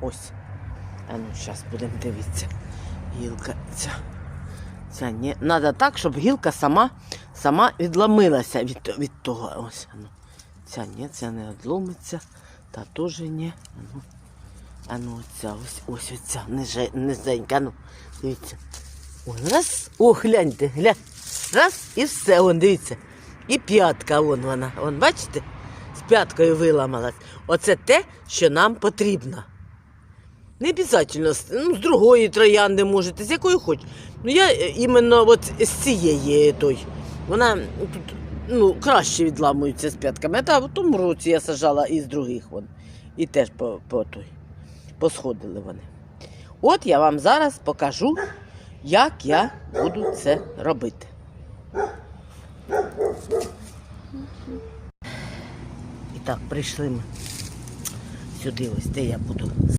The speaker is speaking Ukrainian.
Ось. А ну, зараз будемо дивитися. Гілка ця. Ця ні. Надо так, щоб гілка сама, сама відломилася від, від того. Ось. Ну. Ця ні, ця не відломиться. Та теж ні. А ну, ну ця ось ось оця низенька. Ну, дивіться. Ой, раз. О, гляньте, глянь. Раз і все, вон, дивіться. І п'ятка, вон вона. Вон, бачите? З п'яткою виламалась. Оце те, що нам потрібно. Не обов'язково, з- ну, з другої троянди можете, з якої хоч. Ну я іменно от з цієї той. Вона тут ну, краще відламується з п'ятками. Та в тому році я сажала із других вон. І теж по, по той. Посходили вони. От я вам зараз покажу, як я буду це робити. І так, прийшли ми сюди, ось де я буду